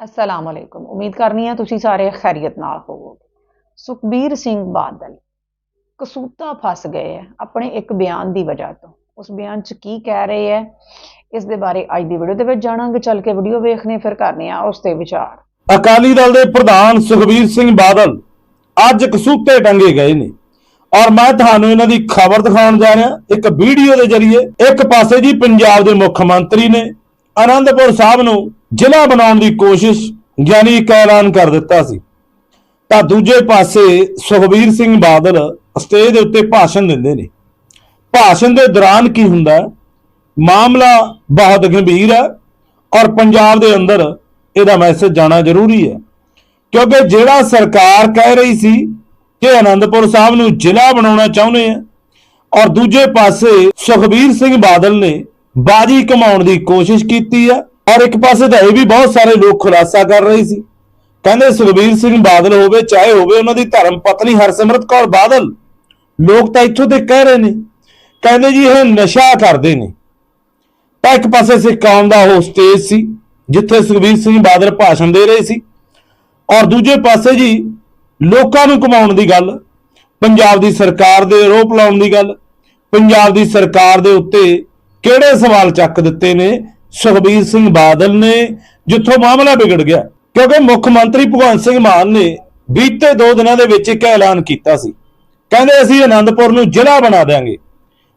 ਅਸਲਾਮ ਅਲੈਕੁਮ ਉਮੀਦ ਕਰਨੀ ਹੈ ਤੁਸੀਂ ਸਾਰੇ ਖੈਰੀਅਤ ਨਾਲ ਹੋਵੋਗੇ ਸੁਖਬੀਰ ਸਿੰਘ ਬਾਦਲ ਕਸੂਤਾ ਫਸ ਗਏ ਹੈ ਆਪਣੇ ਇੱਕ ਬਿਆਨ ਦੀ ਵਜ੍ਹਾ ਤੋਂ ਉਸ ਬਿਆਨ 'ਚ ਕੀ ਕਹਿ ਰਹੇ ਹੈ ਇਸ ਦੇ ਬਾਰੇ ਅੱਜ ਦੀ ਵੀਡੀਓ ਦੇ ਵਿੱਚ ਜਾਣਾਂਗੇ ਚੱਲ ਕੇ ਵੀਡੀਓ ਵੇਖਨੇ ਫਿਰ ਕਰਨੇ ਆ ਉਸ ਤੇ ਵਿਚਾਰ ਅਕਾਲੀ ਦਲ ਦੇ ਪ੍ਰਧਾਨ ਸੁਖਬੀਰ ਸਿੰਘ ਬਾਦਲ ਅੱਜ ਕਸੂਤੇ ਟੰਗੇ ਗਏ ਨੇ ਔਰ ਮੈਂ ਤੁਹਾਨੂੰ ਇਹਨਾਂ ਦੀ ਖਬਰ ਦਿਖਾਉਣ ਜਾ ਰਿਹਾ ਇੱਕ ਵੀਡੀਓ ਦੇ ਜ਼ਰੀਏ ਇੱਕ ਪਾਸੇ ਜੀ ਪੰਜਾਬ ਦੇ ਮੁੱਖ ਮੰਤਰੀ ਨੇ ਅਨੰਦਪੁਰ ਸਾਹਿਬ ਨੂੰ ਜ਼ਿਲ੍ਹਾ ਬਣਾਉਣ ਦੀ ਕੋਸ਼ਿਸ਼ ਯਾਨੀ ਇੱਕ ਐਲਾਨ ਕਰ ਦਿੱਤਾ ਸੀ। ਤਾਂ ਦੂਜੇ ਪਾਸੇ ਸੁਖਬੀਰ ਸਿੰਘ ਬਾਦਲ ਸਟੇਜ ਦੇ ਉੱਤੇ ਭਾਸ਼ਣ ਦਿੰਦੇ ਨੇ। ਭਾਸ਼ਣ ਦੇ ਦੌਰਾਨ ਕੀ ਹੁੰਦਾ ਮਾਮਲਾ ਬਹੁਤ ਗੰਭੀਰ ਹੈ ਔਰ ਪੰਜਾਬ ਦੇ ਅੰਦਰ ਇਹਦਾ ਮੈਸੇਜ ਜਾਣਾ ਜ਼ਰੂਰੀ ਹੈ। ਕਿਉਂਕਿ ਜਿਹੜਾ ਸਰਕਾਰ ਕਹਿ ਰਹੀ ਸੀ ਕਿ ਆਨੰਦਪੁਰ ਸਾਹਿਬ ਨੂੰ ਜ਼ਿਲ੍ਹਾ ਬਣਾਉਣਾ ਚਾਹੁੰਦੇ ਆ ਔਰ ਦੂਜੇ ਪਾਸੇ ਸੁਖਬੀਰ ਸਿੰਘ ਬਾਦਲ ਨੇ ਬਾਜੀ ਕਮਾਉਣ ਦੀ ਕੋਸ਼ਿਸ਼ ਕੀਤੀ ਹੈ ਔਰ ਇੱਕ ਪਾਸੇ ਤਾਂ ਇਹ ਵੀ ਬਹੁਤ ਸਾਰੇ ਲੋਕ ਖੁਲਾਸਾ ਕਰ ਰਹੇ ਸੀ। ਕਹਿੰਦੇ ਸੁਖਬੀਰ ਸਿੰਘ ਬਾਦਲ ਹੋਵੇ, ਚਾਹੇ ਹੋਵੇ, ਉਹਨਾਂ ਦੀ ਧਰਮ ਪਤਨੀ ਹਰਸਿਮਰਤ ਕੌਰ ਬਾਦਲ, ਲੋਕ ਤਾਂ ਇੱਥੋਂ ਤੇ ਕਹਿ ਰਹੇ ਨੇ। ਕਹਿੰਦੇ ਜੀ ਇਹ ਨਸ਼ਾ ਕਰਦੇ ਨੇ। ਤਾਂ ਇੱਕ ਪਾਸੇ ਸਿੱਖ ਕੌਮ ਦਾ ਉਹ ਸਟੇਜ ਸੀ, ਜਿੱਥੇ ਸੁਖਬੀਰ ਸਿੰਘ ਬਾਦਲ ਭਾਸ਼ਣ ਦੇ ਰਹੇ ਸੀ। ਔਰ ਦੂਜੇ ਪਾਸੇ ਜੀ, ਲੋਕਾਂ ਨੂੰ ਕਮਾਉਣ ਦੀ ਗੱਲ, ਪੰਜਾਬ ਦੀ ਸਰਕਾਰ ਦੇ ਆਰੋਪ ਲਾਉਣ ਦੀ ਗੱਲ, ਪੰਜਾਬ ਦੀ ਸਰਕਾਰ ਦੇ ਉੱਤੇ ਕਿਹੜੇ ਸਵਾਲ ਚੱਕ ਦਿੱਤੇ ਨੇ ਸੁਖਬੀਰ ਸਿੰਘ ਬਾਦਲ ਨੇ ਜਿੱਥੋਂ ਮਾਮਲਾ ਵਿਗੜ ਗਿਆ, ਕਿਉਂਕਿ ਮੁੱਖ ਮੰਤਰੀ ਭਗਵੰਤ ਸਿੰਘ ਮਾਨ ਨੇ ਬੀਤੇ 2 ਦਿਨਾਂ ਦੇ ਵਿੱਚ ਇੱਕ ਐਲਾਨ ਕੀਤਾ ਸੀ। ਕਹਿੰਦੇ ਅਸੀਂ ਆਨੰਦਪੁਰ ਨੂੰ ਜ਼ਿਲ੍ਹਾ ਬਣਾ ਦੇਵਾਂਗੇ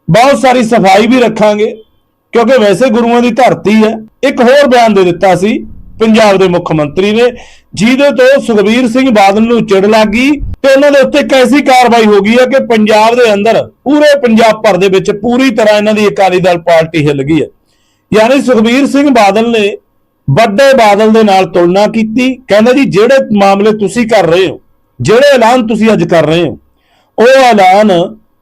ਬਹੁਤ ਸਾਰੀ ਸਫ਼ਾਈ ਵੀ ਰੱਖਾਂਗੇ, ਕਿਉਂਕਿ ਵੈਸੇ ਗੁਰੂਆਂ ਦੀ ਧਰਤੀ ਹੈ। ਇੱਕ ਹੋਰ ਬਿਆਨ ਦੇ ਦਿੱਤਾ ਸੀ, ਪੰਜਾਬ ਦੇ ਮੁੱਖ ਮੰਤਰੀ ਨੇ, ਜਿਹਦੇ ਤੋਂ ਸੁਖਬੀਰ ਸਿੰਘ ਬਾਦਲ ਨੂੰ ਚਿੜ ਲੱਗੀ ਤੇ ਉਹਨਾਂ ਦੇ ਉੱਤੇ ਇੱਕ ਐਸੀ ਕਾਰਵਾਈ ਹੋ ਗਈ ਹੈ ਕਿ ਪੰਜਾਬ ਦੇ ਅੰਦਰ ਪੂਰੇ ਪੰਜਾਬ ਭਰ ਦੇ ਵਿੱਚ ਪੂਰੀ ਤਰ੍ਹਾਂ ਇਹਨਾਂ ਦੀ ਅਕਾਲੀ ਦਲ ਪਾਰਟੀ ਹਿੱਲ ਗਈ ਹੈ। ਯਾਨੀ ਸੁਖਬੀਰ ਸਿੰਘ ਬਾਦਲ ਨੇ ਵੱਡੇ ਬਾਦਲ ਦੇ ਨਾਲ ਤੁਲਨਾ ਕੀਤੀ। ਕਹਿੰਦਾ ਜੀ, ਜਿਹੜੇ ਮਾਮਲੇ ਤੁਸੀਂ ਕਰ ਰਹੇ ਹੋ, ਜਿਹੜੇ ਐਲਾਨ ਤੁਸੀਂ ਅੱਜ ਕਰ ਰਹੇ ਹੋ, ਉਹ ਐਲਾਨ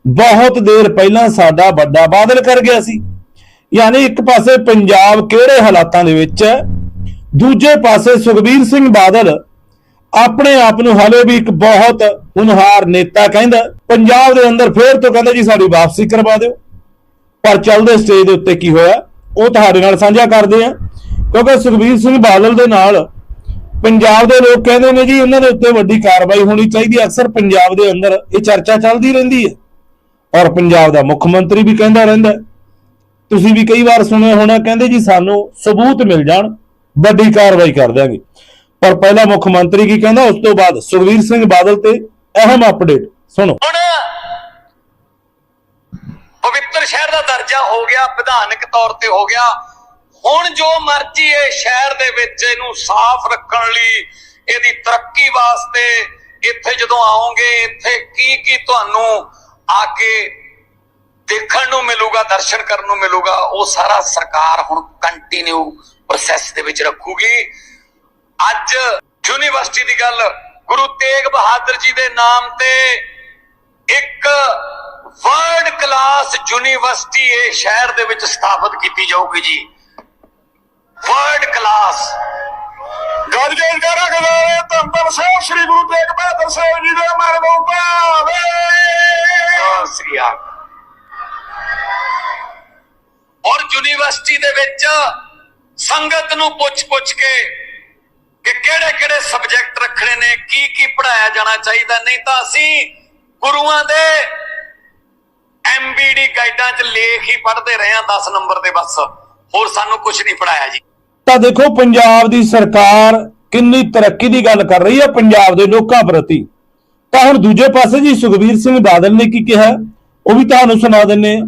ਬਹੁਤ ਦੇਰ ਪਹਿਲਾਂ ਸਾਡਾ ਵੱਡਾ ਬਾਦਲ ਕਰ ਗਿਆ ਸੀ। ਯਾਨੀ ਇੱਕ ਪਾਸੇ ਪੰਜਾਬ ਕਿਹੜੇ ਹਾਲਾਤਾਂ ਦੇ ਵਿੱਚ ਹੈ, ਦੂਜੇ ਪਾਸੇ ਸੁਖਬੀਰ ਸਿੰਘ ਬਾਦਲ ਆਪਣੇ ਆਪ ਨੂੰ ਹਾਲੇ ਵੀ ਇੱਕ ਬਹੁਤ ਹੁਨਹਾਰ ਨੇਤਾ ਕਹਿੰਦਾ ਪੰਜਾਬ ਦੇ ਅੰਦਰ ਫੇਰ ਤੋਂ ਕਹਿੰਦਾ ਜੀ, ਸਾਡੀ ਵਾਪਸੀ ਕਰਵਾ ਦਿਓ। ਪਰ ਚੱਲਦੇ ਸਟੇਜ ਦੇ ਉੱਤੇ ਕੀ ਹੋਇਆ? ਉਹ ਤੁਹਾਡੇ ਨਾਲ ਸਾਂਝਾ ਕਰਦੇ ਆ। ਕਿਉਂਕਿ ਸੁਖਬੀਰ ਸਿੰਘ ਬਾਦਲ ਦੇ ਨਾਲ ਪੰਜਾਬ ਦੇ ਲੋਕ ਕਹਿੰਦੇ ਨੇ ਜੀ, ਉਹਨਾਂ ਦੇ ਉੱਤੇ ਵੱਡੀ ਕਾਰਵਾਈ ਹੋਣੀ ਚਾਹੀਦੀ ਹੈ। ਅਕਸਰ ਪੰਜਾਬ ਦੇ ਅੰਦਰ ਇਹ ਚਰਚਾ ਚੱਲਦੀ ਰਹਿੰਦੀ ਹੈ। ਔਰ ਪੰਜਾਬ ਦਾ ਮੁੱਖ ਮੰਤਰੀ ਵੀ ਕਹਿੰਦਾ ਰਹਿੰਦਾ ਤੁਸੀਂ ਵੀ ਕਈ ਵਾਰ ਸੁਣਿਆ ਹੋਣਾ, ਕਹਿੰਦੇ ਜੀ ਸਾਨੂੰ ਸਬੂਤ ਮਿਲ ਜਾਣ, ਵੱਡੀ ਕਾਰਵਾਈ ਕਰ ਦਿਆਂਗੇ। ਪਰ ਪਹਿਲਾ ਮੁੱਖ ਮੰਤਰੀ ਕੀ ਕਹਿੰਦਾ, ਉਸ ਤੋਂ ਬਾਅਦ ਸੁਖਬੀਰ ਸਿੰਘ ਬਾਦਲ ਤੇ ਅਹਿਮ ਅਪਡੇਟ ਸੁਣੋ ਹੁਣ ਪਵਿੱਤਰ ਸ਼ਹਿਰ ਦਾ ਦਰਜਾ ਹੋ ਗਿਆ, ਵਿਧਾਨਕ ਤੌਰ ਤੇ ਹੋ ਗਿਆ। ਹੁਣ ਜੋ ਮਰਜ਼ੀ ਇਹ ਸ਼ਹਿਰ ਦੇ ਵਿੱਚ ਇਹਨੂੰ ਸਾਫ਼ ਰੱਖਣ ਲਈ, ਇਹਦੀ ਤਰੱਕੀ ਵਾਸਤੇ ਇੱਥੇ ਜਦੋਂ ਆਓਗੇ, ਇੱਥੇ ਕੀ ਕੀ ਤੁਹਾਨੂੰ ਆ ਕੇ ਦੇਖਣ ਨੂੰ ਮਿਲੂਗਾ, ਦਰਸ਼ਨ ਕਰਨ ਨੂੰ ਮਿਲੂਗਾ, ਉਹ ਸਾਰਾ ਸਰਕਾਰ ਹੁਣ ਕੰਟੀਨਿਊ ਪ੍ਰੋਸੈਸ ਦੇ ਵਿੱਚ ਰੱਖੂਗੀ। ਅੱਜ ਯੂਨੀਵਰਸਿਟੀ ਦੀ ਗੱਲ, ਗੁਰੂ ਤੇਗ ਬਹਾਦਰ ਜੀ ਦੇ ਨਾਮ ਤੇ ਇੱਕ ਵਰਲਡ ਕਲਾਸ ਯੂਨੀਵਰਸਿਟੀ ਇਹ ਸ਼ਹਿਰ ਦੇ ਵਿੱਚ ਸਥਾਪਿਤ ਕੀਤੀ ਜਾਊਗੀ ਜੀ। ਵਰਲਡ ਕਲਾਸ ਗੱਜ ਕਰਾ ਗਜ਼ਾਰੇ ਧੰਨ ਧੰਨ ਸਾਹਿਬ ਸ੍ਰੀ ਗੁਰੂ ਤੇਗ ਬਹਾਦਰ ਸਾਹਿਬ ਜੀ ਦੇ ਮਰਮੋਂ ਭਾਵੇ। ਸ੍ਰੀ ਔਰ ਯੂਨੀਵਰਸਿਟੀ ਦੇ ਵਿੱਚ ਸੰਗਤ ਨੂੰ ਪੁੱਛ-ਪੁੱਛ ਕੇ ਕਿ ਕਿਹੜੇ-ਕਿਹੜੇ ਸਬਜੈਕਟ ਰੱਖਣੇ ਨੇ ਕੀ ਕੀ ਪੜਾਇਆ ਜਾਣਾ ਚਾਹੀਦਾ ਨਹੀਂ ਤਾਂ ਅਸੀਂ ਗੁਰੂਆਂ ਦੇ ਐਮਬੀਡੀ ਗਾਈਡਾਂ 'ਚ ਲੇਖ ਹੀ ਪੜ੍ਹਦੇ ਰਹੇ ਹਾਂ 10 ਨੰਬਰ ਦੇ ਬਸ। ਹੋਰ ਸਾਨੂੰ ਕੁਝ ਨਹੀਂ ਪੜਾਇਆ ਜੀ। ਤਾਂ ਦੇਖੋ, ਪੰਜਾਬ ਦੀ ਸਰਕਾਰ ਕਿੰਨੀ ਤਰੱਕੀ ਦੀ ਗੱਲ ਕਰ ਰਹੀ ਹੈ ਪੰਜਾਬ ਦੇ ਲੋਕਾਂ ਪ੍ਰਤੀ। ਤਾਂ ਹੁਣ ਦੂਜੇ ਪਾਸੇ ਜੀ ਸੁਖਬੀਰ ਸਿੰਘ ਬਾਦਲ ਨੇ ਕੀ ਕਿਹਾ? ਉਹ ਵੀ ਤੁਹਾਨੂੰ ਸੁਣਾ ਦਿੰਨੇ ਆ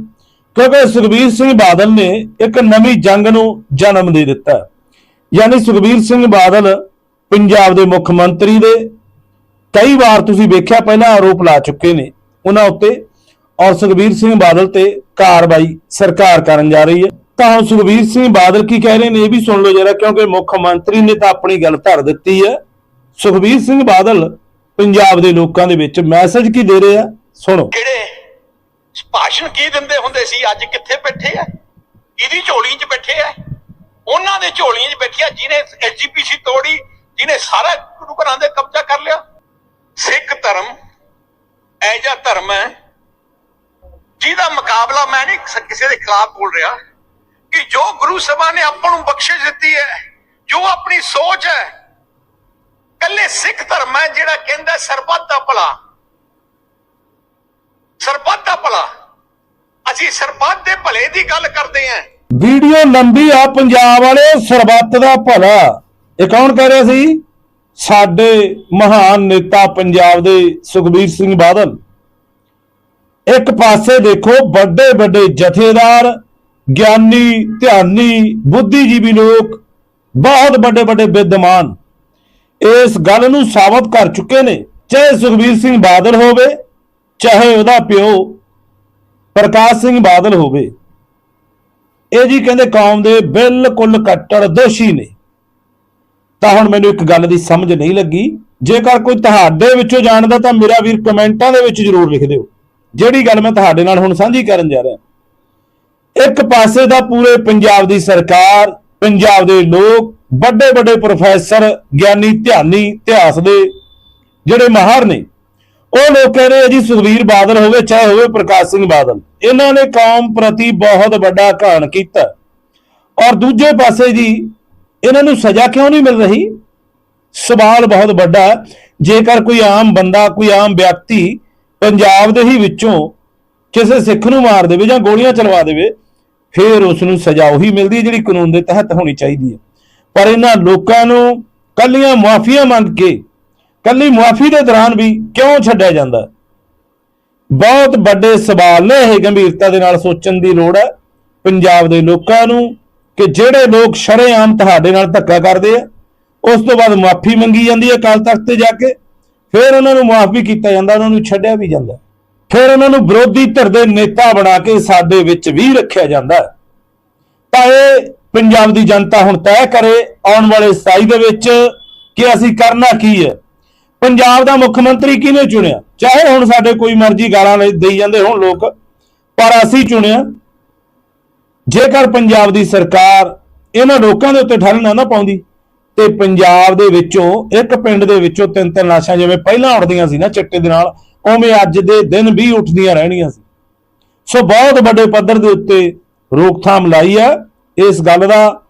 ਕਿਉਂਕਿ ਸੁਖਬੀਰ ਸਿੰਘ ਬਾਦਲ ਨੇ ਇੱਕ ਨਵੀਂ ਜੰਗ ਨੂੰ ਜਨਮ ਦੇ ਦਿੱਤਾ। ਯਾਨੀ ਸੁਖਬੀਰ ਸਿੰਘ ਬਾਦਲ ਪੰਜਾਬ ਦੇ ਮੁੱਖ ਮੰਤਰੀ ਦੇ। ਕਈ ਵਾਰ ਤੁਸੀਂ ਵੇਖਿਆ, ਪਹਿਲਾਂ ਆਰੋਪ ਲਾ ਚੁੱਕੇ ਨੇ। ਉਹਨਾਂ ਉੱਤੇ ਔਰ ਸੁਖਬੀਰ ਸਿੰਘ ਬਾਦਲ ਤੇ ਕਾਰਵਾਈ ਸਰਕਾਰ ਕਰਨ ਜਾ ਰਹੀ ਹੈ। ਤਾਂ ਹੁਣ ਸੁਖਬੀਰ ਸਿੰਘ ਬਾਦਲ ਕੀ ਕਹਿ ਰਹੇ ਨੇ ਇਹ ਵੀ ਸੁਣ ਲਓ ਜਰਾ, ਕਿਉਂਕਿ ਮੁੱਖ ਮੰਤਰੀ ਨੇ ਤਾਂ ਆਪਣੀ ਗੱਲ ਧਰ ਦਿੱਤੀ ਹੈ। ਸੁਖਬੀਰ ਸਿੰਘ ਬਾਦਲ ਪੰਜਾਬ ਦੇ ਲੋਕਾਂ ਦੇ ਵਿੱਚ ਮੈਸੇਜ ਕੀ ਦੇ ਰਹੇ ਆ? ਸੁਣੋ। ਕਿਹੜੇ? ਭਾਸ਼ਣ ਕੀ ਦਿੰਦੇ ਹੁੰਦੇ ਸੀ? ਅੱਜ ਕਿੱਥੇ ਬੈਠੇ ਆ? ਕਿਹਦੀ ਝੋਲੀ 'ਚ ਬੈਠੇ ਆ? ਉਹਨਾਂ ਦੇ ਝੋਲੀਆਂ 'ਚ ਬੈਠਿਆ ਜਿਹਨੇ ਐਸਜੀਪੀਸੀ ਤੋੜੀ, ਜਿਹਨੇ ਸਾਰਾ ਗੁਰੂ ਘਰਾਂ ਦੇ ਕਬਜ਼ਾ ਕਰ ਲਿਆ ਸਿੱਖ ਧਰਮ ਐਜਾ ਧਰਮ ਹੈ ਜਿਹਦਾ ਮੁਕਾਬਲਾ ਮੈਂ ਨਹੀਂ ਸ- ਕਿਸੇ ਦੇ ਖਿਲਾਫ ਬੋਲ ਰਿਹਾ ਕਿ ਜੋ ਗੁਰੂ ਸਭਾ ਨੇ ਆਪਾਂ ਨੂੰ ਬਖਸ਼ਿਸ਼ ਦਿੱਤੀ ਹੈ, ਜੋ ਆਪਣੀ ਸੋਚ ਹੈ ਧਰਮ ਹੈ ਜਿਹੜਾ ਕਹਿੰਦਾ ਸਰਬੱਤ ਦਾ ਭਲਾ। ਸਰਬੱਤ ਦਾ ਭਲਾ। ਅਸੀਂ ਸਰਬੱਤ ਦੇ ਭਲੇ ਦੀ ਗੱਲ ਕਰਦੇ ਆਂ ਵੀਡੀਓ ਲੰਬੀ ਆ, ਪੰਜਾਬ ਵਾਲੇ ਸਰਬੱਤ ਦਾ ਭਲਾ। ਇਹ ਕੌਣ ਕਹਿ ਰਿਹਾ ਸੀ? ਸਾਡੇ ਮਹਾਨ ਨੇਤਾ ਪੰਜਾਬ ਦੇ ਸੁਖਬੀਰ ਸਿੰਘ ਬਾਦਲ। ਇੱਕ ਪਾਸੇ ਦੇਖੋ ਵੱਡੇ ਵੱਡੇ ਜਥੇਦਾਰ, ਗਿਆਨੀ, ਧਿਆਨੀ, ਬੁੱਧੀਜੀਵੀ ਲੋਕ, ਬਹੁਤ ਵੱਡੇ ਵੱਡੇ ਵਿਦਵਾਨ ਇਸ ਗੱਲ ਨੂੰ ਸਾਬਤ ਕਰ ਚੁੱਕੇ ਨੇ। ਚਾਹੇ ਸੁਖਬੀਰ ਸਿੰਘ ਬਾਦਲ ਹੋਵੇ, ਚਾਹੇ ਉਹਦਾ ਪਿਓ ਪ੍ਰਕਾਸ਼ ਸਿੰਘ ਬਾਦਲ ਹੋਵੇ, ਇਹ ਜੀ ਕਹਿੰਦੇ ਕੌਮ ਦੇ ਬਿਲਕੁਲ ਕੱਟੜ ਦੋਸ਼ੀ ਨੇ। ਤਾਂ ਹੁਣ ਮੈਨੂੰ ਇੱਕ ਗੱਲ ਦੀ ਸਮਝ ਨਹੀਂ ਲੱਗੀ। ਜੇਕਰ ਕੋਈ ਤੁਹਾਡੇ ਵਿੱਚੋਂ ਜਾਣਦਾ ਤਾਂ ਮੇਰਾ ਵੀਰ ਕਮੈਂਟਾਂ ਦੇ ਵਿੱਚ ਜਰੂਰ ਲਿਖ ਦਿਓ। ਜਿਹੜੀ ਗੱਲ ਮੈਂ ਤੁਹਾਡੇ ਨਾਲ ਹੁਣ ਸਾਂਝੀ ਕਰਨ ਜਾ ਰਿਹਾ। ਇੱਕ ਪਾਸੇ ਦਾ ਪੂਰੇ ਪੰਜਾਬ ਦੀ ਸਰਕਾਰ, ਪੰਜਾਬ ਦੇ ਲੋਕ ਵੱਡੇ ਵੱਡੇ ਪ੍ਰੋਫੈਸਰ ਗਿਆਨੀ ਧਿਆਨੀ ਇਤਿਹਾਸ ਦੇ ਜਿਹੜੇ ਮਾਹਰ ਨੇ, ਉਹ ਲੋਕ ਕਹਿ ਰਹੇ ਆ ਜੀ ਸੁਖਬੀਰ ਬਾਦਲ ਹੋਵੇ, ਚਾਹੇ ਹੋਵੇ ਪ੍ਰਕਾਸ਼ ਸਿੰਘ ਬਾਦਲ। ਇਹਨਾਂ ਨੇ ਕੌਮ ਪ੍ਰਤੀ ਬਹੁਤ ਵੱਡਾ ਘਾਣ ਕੀਤਾ। ਔਰ ਦੂਜੇ ਪਾਸੇ ਜੀ, ਇਹਨਾਂ ਨੂੰ ਸਜ਼ਾ ਕਿਉਂ ਨਹੀਂ ਮਿਲ ਰਹੀ? ਸਵਾਲ ਬਹੁਤ ਵੱਡਾ ਜੇਕਰ ਕੋਈ ਆਮ ਬੰਦਾ, ਕੋਈ ਆਮ ਵਿਅਕਤੀ ਪੰਜਾਬ ਦੇ ਹੀ ਵਿੱਚੋਂ ਕਿਸੇ ਸਿੱਖ ਨੂੰ ਮਾਰ ਦੇਵੇ ਜਾਂ ਗੋਲੀਆਂ ਚਲਵਾ ਦੇਵੇ, ਫਿਰ ਉਸ ਨੂੰ ਸਜ਼ਾ ਉਹੀ ਮਿਲਦੀ ਹੈ ਜਿਹੜੀ ਕਾਨੂੰਨ ਦੇ ਤਹਿਤ ਹੋਣੀ ਚਾਹੀਦੀ ਹੈ। ਪਰ ਇਹਨਾਂ ਲੋਕਾਂ ਨੂੰ ਕੱਲੀਆਂ ਮੁਆਫੀਆਂ ਮੰਗ ਕੇ, ਕੱਲੀ ਮੁਆਫੀ ਦੇ ਦੌਰਾਨ ਵੀ ਕਿਉਂ ਛੱਡਿਆ ਜਾਂਦਾ? ਬਹੁਤ ਵੱਡੇ ਸਵਾਲ ਨੇ ਇਹ ਗੰਭੀਰਤਾ ਦੇ ਨਾਲ ਸੋਚਣ ਦੀ ਲੋੜ ਹੈ। ਪੰਜਾਬ ਦੇ ਲੋਕਾਂ ਨੂੰ ਕਿ ਜਿਹੜੇ ਲੋਕ ਸ਼ਰੇਆਮ ਤੁਹਾਡੇ ਨਾਲ ਧੱਕਾ ਕਰਦੇ ਆ, ਉਸ ਤੋਂ ਬਾਅਦ ਮੁਆਫੀ ਮੰਗੀ ਜਾਂਦੀ ਹੈ ਅਕਾਲ ਤਖਤ ਤੇ ਜਾ ਕੇ। ਫਿਰ ਉਹਨਾਂ ਨੂੰ ਮਾਫ਼ ਵੀ ਕੀਤਾ ਜਾਂਦਾ, ਉਹਨਾਂ ਨੂੰ ਛੱਡਿਆ ਵੀ ਜਾਂਦਾ। ਫਿਰ ਉਹਨਾਂ ਨੂੰ ਵਿਰੋਧੀ ਧਿਰ ਦੇ ਨੇਤਾ ਬਣਾ ਕੇ ਸਾਡੇ ਵਿੱਚ ਵੀ ਰੱਖਿਆ ਜਾਂਦਾ ਤਾਂ ਇਹ ਪੰਜਾਬ ਦੀ ਜਨਤਾ ਹੁਣ ਤੈਅ ਕਰੇ ਆਉਣ ਵਾਲੇ 27 ਦੇ ਵਿੱਚ ਕਿ ਅਸੀਂ ਕਰਨਾ ਕੀ ਹੈ। ਪੰਜਾਬ ਦਾ ਮੁੱਖ ਮੰਤਰੀ ਕਿਹਨੇ ਚੁਣਿਆ? ਚਾਹੇ ਹੁਣ ਸਾਡੇ ਕੋਈ ਮਰਜ਼ੀ ਗਾਲਾਂ ਲੈ- ਦੇਈ ਜਾਂਦੇ ਹੋਣ ਲੋਕ, ਪਰ ਅਸੀਂ ਚੁਣਿਆ। ਜੇਕਰ ਪੰਜਾਬ ਦੀ ਸਰਕਾਰ ਇਹਨਾਂ ਲੋਕਾਂ ਦੇ ਉੱਤੇ ਠੱਲ ਨਾ ਪਾਉਂਦੀ ਤੇ ਪੰਜਾਬ ਦੇ ਵਿੱਚੋਂ, ਇੱਕ ਪਿੰਡ ਦੇ ਵਿੱਚੋਂ ਤਿੰਨ ਤਿੰਨ ਲਾਸ਼ਾਂ ਜਿਵੇਂ ਪਹਿਲਾਂ ਉੱਠਦੀਆਂ ਸੀ ਨਾ ਚਿੱਟੇ ਦੇ ਨਾਲ, ਉਵੇਂ ਅੱਜ ਦੇ ਦਿਨ ਵੀ ਉੱਠਦੀਆਂ ਰਹਿਣੀਆਂ ਸੀ। ਸੋ ਬਹੁਤ ਵੱਡੇ ਪੱਧਰ ਦੇ ਉੱਤੇ ਰੋਕਥਾਮ ਲਾਈ ਆ ਇਸ ਗੱਲ ਦਾ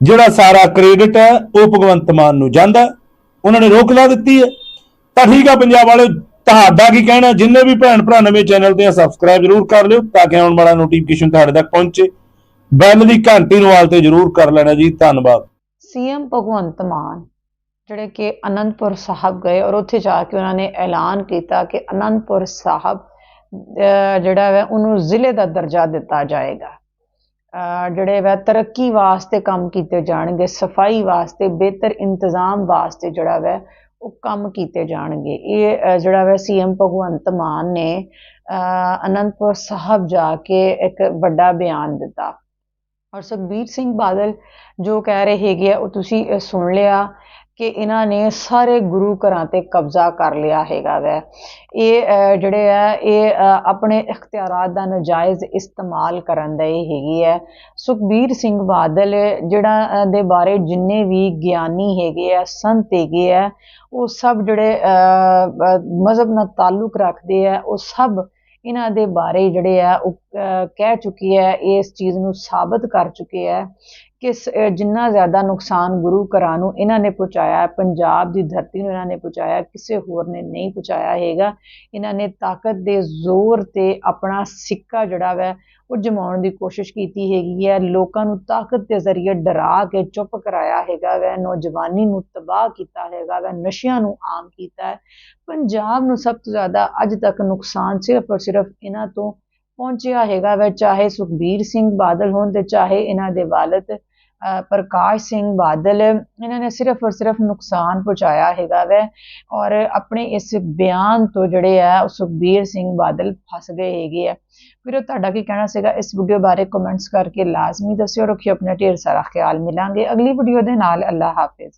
ਜਿਹੜਾ ਸਾਰਾ ਕ੍ਰੈਡਿਟ ਹੈ, ਉਹ ਭਗਵੰਤ ਮਾਨ ਨੂੰ ਜਾਂਦਾ ਉਹਨਾਂ ਨੇ ਰੋਕ ਲਾ ਦਿੱਤੀ ਹੈ। ਤਾਂ ਠੀਕ ਆ ਪੰਜਾਬ ਵਾਲੇ ਤੁਹਾਡਾ ਕੀ ਕਹਿਣਾ? ਜਿੰਨੇ ਵੀ ਭੈਣ ਭਰਾ ਨਵੇਂ ਚੈਨਲ ਤੇ ਆ ਸਬਸਕ੍ਰਾਈਬ ਜ਼ਰੂਰ ਕਰ ਲਿਓ ਤਾਂ ਕਿ ਆਉਣ ਵਾਲਾ ਨੋਟੀਫਿਕੇਸ਼ਨ ਤੁਹਾਡੇ ਤੱਕ ਪਹੁੰਚੇ। ਬੈਲ ਦੀ ਘੰਟੀ ਨੂੰ ਵਾਲ ਤੇ ਜ਼ਰੂਰ ਕਰ ਲੈਣਾ ਜੀ। ਧੰਨਵਾਦ। ਸੀਐਮ ਭਗਵੰਤ ਮਾਨ, ਜਿਹੜੇ ਕਿ ਅਨੰਦਪੁਰ ਸਾਹਿਬ ਗਏ ਔਰ ਉੱਥੇ ਜਾ ਕੇ ਉਹਨਾਂ ਨੇ ਐਲਾਨ ਕੀਤਾ ਕਿ ਅਨੰਦਪੁਰ ਸਾਹਿਬ ਜਿਹੜਾ ਹੈ ਉਹਨੂੰ ਜ਼ਿਲ੍ਹੇ ਦਾ ਦਰਜਾ ਦਿੱਤਾ ਜਾਏਗਾ। ਜਿਹੜੇ ਵੈ ਤਰੱਕੀ ਵਾਸਤੇ ਕੰਮ ਕੀਤੇ ਜਾਣਗੇ, ਸਫ਼ਾਈ ਵਾਸਤੇ, ਬਿਹਤਰ ਇੰਤਜ਼ਾਮ ਵਾਸਤੇ ਜਿਹੜਾ ਵੈ ਉਹ ਕੰਮ ਕੀਤੇ ਜਾਣਗੇ। ਇਹ ਜਿਹੜਾ ਵੈ ਸੀਐਮ ਭਗਵੰਤ ਮਾਨ ਨੇ ਅਨੰਦਪੁਰ ਸਾਹਿਬ ਜਾ ਕੇ ਇੱਕ ਵੱਡਾ ਬਿਆਨ ਦਿੱਤਾ। ਔਰ ਸੁਖਬੀਰ ਸਿੰਘ ਬਾਦਲ ਜੋ ਕਹਿ ਰਹੇ ਹੈਗੇ ਆ, ਉਹ ਤੁਸੀਂ ਸੁਣ ਲਿਆ ਕਿ ਇਹਨਾਂ ਨੇ ਸਾਰੇ ਗੁਰੂ ਘਰਾਂ ਤੇ ਕਬਜ਼ਾ ਕਰ ਲਿਆ ਹੈਗਾ ਵੈ। ਇਹ ਜਿਹੜੇ ਆ, ਇਹ ਆਪਣੇ ਇਖਤਿਆਰਾਤ ਦਾ ਨਜਾਇਜ਼ ਇਸਤੇਮਾਲ ਕਰਨ ਦਾ ਇਹ ਹੈਗੀ ਹੈ ਸੁਖਬੀਰ ਸਿੰਘ ਬਾਦਲ ਜਿਹੜਾ ਦੇ ਬਾਰੇ ਜਿੰਨੇ ਵੀ ਗਿਆਨੀ ਹੈਗੇ ਆ, ਸੰਤ ਹੈਗੇ ਆ, ਉਹ ਸਭ ਜਿਹੜੇ ਮਜ਼ਹਬ ਨਾਲ ਤਾਲੁਕ ਰੱਖਦੇ ਆ, ਉਹ ਸਭ ਇਹਨਾਂ ਦੇ ਬਾਰੇ ਜਿਹੜੇ ਆ ਉਹ ਅਹ, ਕਹਿ ਚੁੱਕੀ ਹੈ ਇਸ ਚੀਜ਼ ਨੂੰ ਸਾਬਤ ਕਰ ਚੁੱਕੇ ਹੈ। ਕਿ ਜਿੰਨਾ ਜ਼ਿਆਦਾ ਨੁਕਸਾਨ ਗੁਰੂ ਘਰਾਂ ਨੂੰ ਇਹਨਾਂ ਨੇ ਪਹੁੰਚਾਇਆ, ਪੰਜਾਬ ਦੀ ਧਰਤੀ ਨੂੰ ਇਹਨਾਂ ਨੇ ਪਹੁੰਚਾਇਆ, ਕਿਸੇ ਹੋਰ ਨੇ ਨਹੀਂ ਪਹੁੰਚਾਇਆ ਹੈਗਾ। ਇਹਨਾਂ ਨੇ ਤਾਕਤ ਦੇ ਜ਼ੋਰ ਤੇ ਆਪਣਾ ਸਿੱਕਾ ਜਿਹੜਾ ਵੈ, ਉਹ ਜਮਾਉਣ ਦੀ ਕੋਸ਼ਿਸ਼ ਕੀਤੀ ਹੈਗੀ ਹੈ। ਲੋਕਾਂ ਨੂੰ ਤਾਕਤ ਦੇ ਜ਼ਰੀਏ ਡਰਾ ਕੇ ਚੁੱਪ ਕਰਾਇਆ ਹੈਗਾ ਵੈ, ਨੌਜਵਾਨੀ ਨੂੰ ਤਬਾਹ ਕੀਤਾ ਹੈਗਾ ਵੈ, ਨਸ਼ਿਆਂ ਨੂੰ ਆਮ ਕੀਤਾ ਹੈ। ਪੰਜਾਬ ਨੂੰ ਸਭ ਤੋਂ ਜ਼ਿਆਦਾ ਅੱਜ ਤੱਕ ਨੁਕਸਾਨ ਸਿਰਫ ਔਰ ਸਿਰਫ ਇਹਨਾਂ ਤੋਂ ਪਹੁੰਚਿਆ ਹੈਗਾ ਵੈ, ਚਾਹੇ ਸੁਖਬੀਰ ਸਿੰਘ ਬਾਦਲ ਹੋਣ ਤੇ ਚਾਹੇ ਇਹਨਾਂ ਦੇ ਵਾਲਦ ਪ੍ਰਕਾਸ਼ ਸਿੰਘ ਬਾਦਲ, ਇਹਨਾਂ ਨੇ ਸਿਰਫ ਔਰ ਸਿਰਫ ਨੁਕਸਾਨ ਪਹੁੰਚਾਇਆ ਹੈਗਾ ਵੈ ਔਰ ਆਪਣੇ ਇਸ ਬਿਆਨ ਤੋਂ ਜਿਹੜੇ ਆ ਉਹ ਸੁਖਬੀਰ ਸਿੰਘ ਬਾਦਲ ਫਸ ਗਏ ਹੈਗੇ ਆ। ਵੀਰੋ ਤੁਹਾਡਾ ਕੀ ਕਹਿਣਾ ਸੀਗਾ? ਇਸ ਵੀਡੀਓ ਬਾਰੇ ਕਮੈਂਟਸ ਕਰਕੇ ਲਾਜ਼ਮੀ ਦੱਸਿਓ, ਰੱਖਿਓ, ਆਪਣਾ ਢੇਰ ਸਾਰਾ ਖਿਆਲ ਮਿਲਾਂਗੇ। ਅਗਲੀ ਵੀਡੀਓ ਦੇ ਨਾਲ ਅੱਲਾ ਹਾਫਿਜ਼।